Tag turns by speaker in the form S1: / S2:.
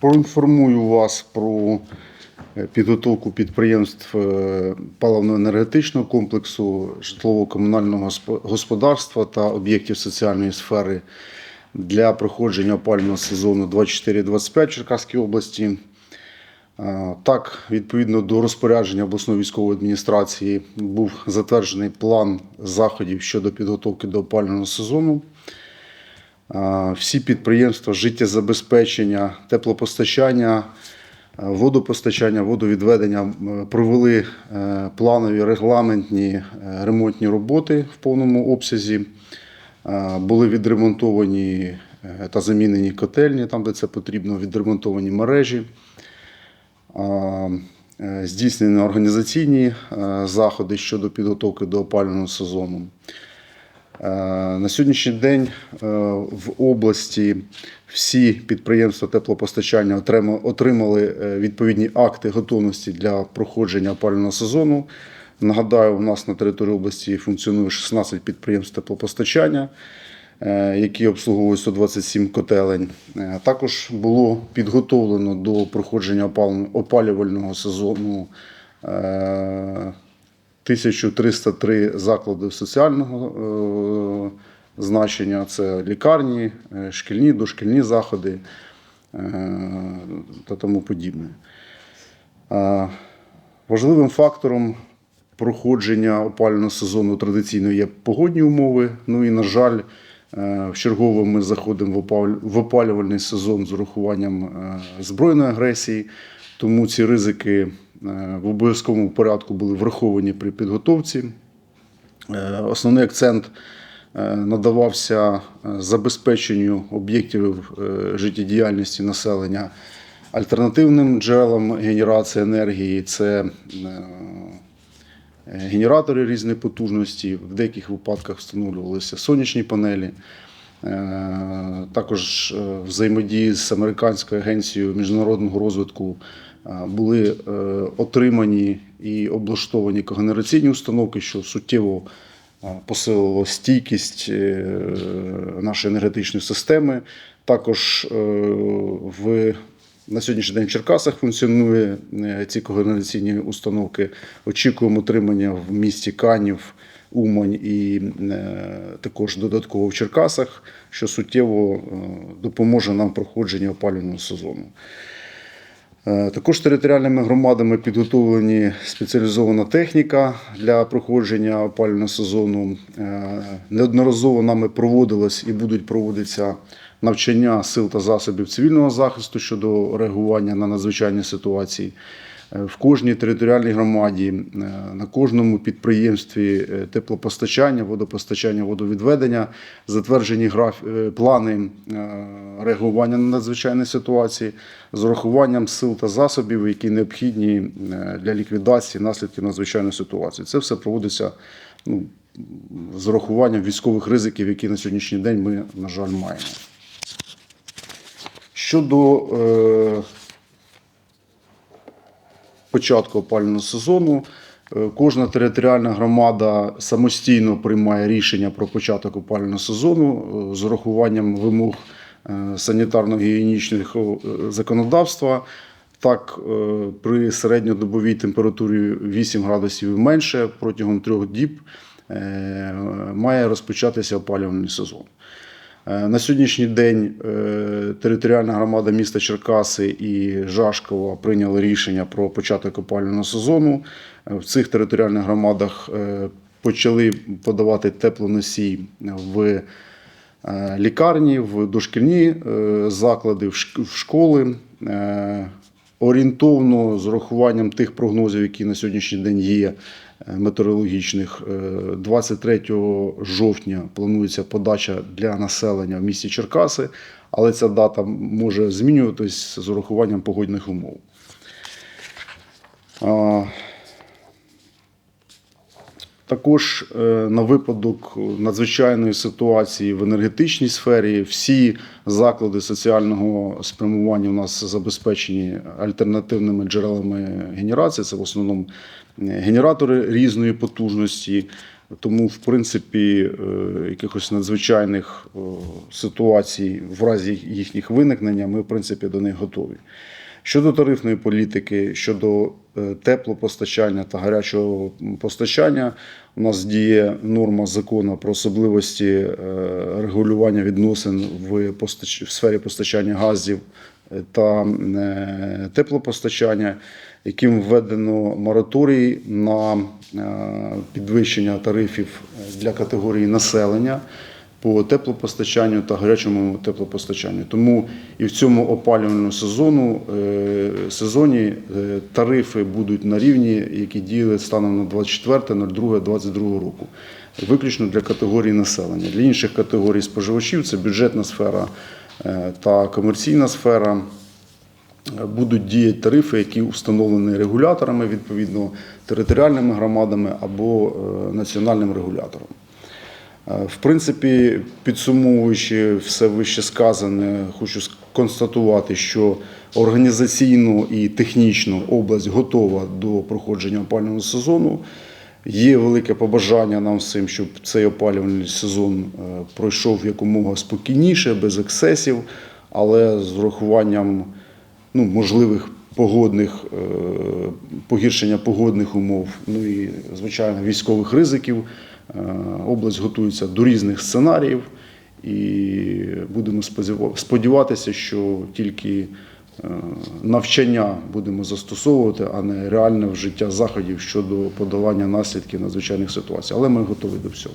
S1: Проінформую вас про е, підготовку підприємств е, паливно-енергетичного комплексу, житлово-комунального госпо- господарства та об'єктів соціальної сфери для проходження опалювального сезону 24-25 в Черкаській області. Е, Так, відповідно до розпорядження обласної військової адміністрації був затверджений план заходів щодо підготовки до опалювального сезону. Всі підприємства життєзабезпечення, теплопостачання, е, водопостачання, водовідведення провели е, планові регламентні е, ремонтні роботи в повному обсязі. Були відремонтовані та замінені котельні, там, де це потрібно, відремонтовані мережі. Здійснені організаційні заходи щодо підготовки до опалювального сезону. Е, На сьогоднішній день е, в області всі підприємства теплопостачання отримали е, відповідні акти готовності для проходження опалювального сезону. Нагадаю, у нас на території області функціонує 16 підприємств теплопостачання, які обслуговують 127 котелень. Також було підготовлено до проходження опалювального- сезону 1303 заклади соціального е, значення. Це лікарні, е, шкільні, дошкільні заходи е, та тому подібне. Важливим фактором проходження опалювального сезону традиційно є погодні умови. Ну і, на жаль, в чергове ми заходимо в опалювальний сезон з урахуванням збройної агресії, тому ці ризики е, в обов'язковому порядку були враховані при підготовці. Е, Основний акцент е, надавався забезпеченню об'єктів життєдіяльності населення альтернативним джерелам генерації енергії. Це генератори різної потужності, в деяких випадках встановлювалися сонячні панелі. Е, Також е, взаємодії з американською агенцією міжнародного розвитку е, були отримані і облаштовані когенераційні установки, що суттєво посилило стійкість нашої енергетичної системи. Також в на сьогоднішній день в Черкасах функціонує ці когенераційні установки. Очікуємо отримання в місті Канів, Умань і е, також додатково в Черкасах, що суттєво е, допоможе нам в проходженні опалювального сезону. Е, Також територіальними громадами підготовлені спеціалізована техніка для проходження опалювального сезону. Неодноразово нами проводилось і будуть проводитися навчання сил та засобів цивільного захисту щодо реагування на надзвичайні ситуації. Е, В кожній територіальній громаді, е, на кожному підприємстві е, теплопостачання, водопостачання, водовідведення затверджені граф... плани реагування на надзвичайні ситуації з урахуванням сил та засобів, які необхідні для ліквідації наслідків надзвичайної ситуації. Це все проводиться ну, з урахуванням військових ризиків, які на сьогоднішній день ми, на жаль, маємо. Щодо е, початку опалювального сезону. е, Кожна територіальна громада самостійно приймає рішення про початок опалювального сезону е, з урахуванням вимог е, санітарно-гігієнічного законодавства. Так, при середньодобовій температурі 8 градусів і менше протягом трьох діб має розпочатися опалювальний сезон. Е, На сьогоднішній день е, територіальна громада міста Черкаси і Жашкова прийняли рішення про початок опалювального сезону. Е, В цих територіальних громадах почали подавати теплоносій в лікарні, в дошкільні заклади, в шк- школи. Орієнтовно з урахуванням тих прогнозів, які на сьогоднішній день є метеорологічних, е, 23 жовтня планується подача для населення в місті Черкаси, але ця дата може змінюватись з урахуванням погодних умов. Також е, на випадок надзвичайної ситуації в енергетичній сфері всі заклади соціального спрямування у нас забезпечені альтернативними джерелами генерації. Це в основному е, генератори різної потужності. Тому, в принципі, е, якихось надзвичайних ситуацій в разі їхніх виникнення ми, в принципі, до них готові. Щодо тарифної політики, щодо е, теплопостачання та гарячого постачання, у нас діє норма закону про особливості е, регулювання відносин в, сфері постачання газів е, та теплопостачання, яким введено мораторій на підвищення тарифів для категорії населення по теплопостачанню та гарячому теплопостачанню. Тому і в цьому опалювальному сезону е, сезоні е, тарифи будуть на рівні, які діяли станом на 24.02.22 року, виключно для категорії населення. Для інших категорій споживачів це бюджетна сфера е, та комерційна сфера. Будуть діяти тарифи, які встановлені регуляторами, відповідно територіальними громадами або національним регулятором. Е, В принципі, підсумовуючи все вище сказане, хочу констатувати, що організаційно і технічно область готова до проходження опалювального сезону. Є велике побажання нам всім, щоб цей опалювальний сезон е, пройшов якомога спокійніше, без ексцесів, але з врахуванням ну, можливих погодних е, погіршення погодних умов, ну і звичайно військових ризиків. Е, Область готується до різних сценаріїв, і будемо сподіватися, що тільки е, навчання будемо застосовувати, а не реальне вжиття заходів щодо подолання наслідків надзвичайних ситуацій. Але ми готові до всього.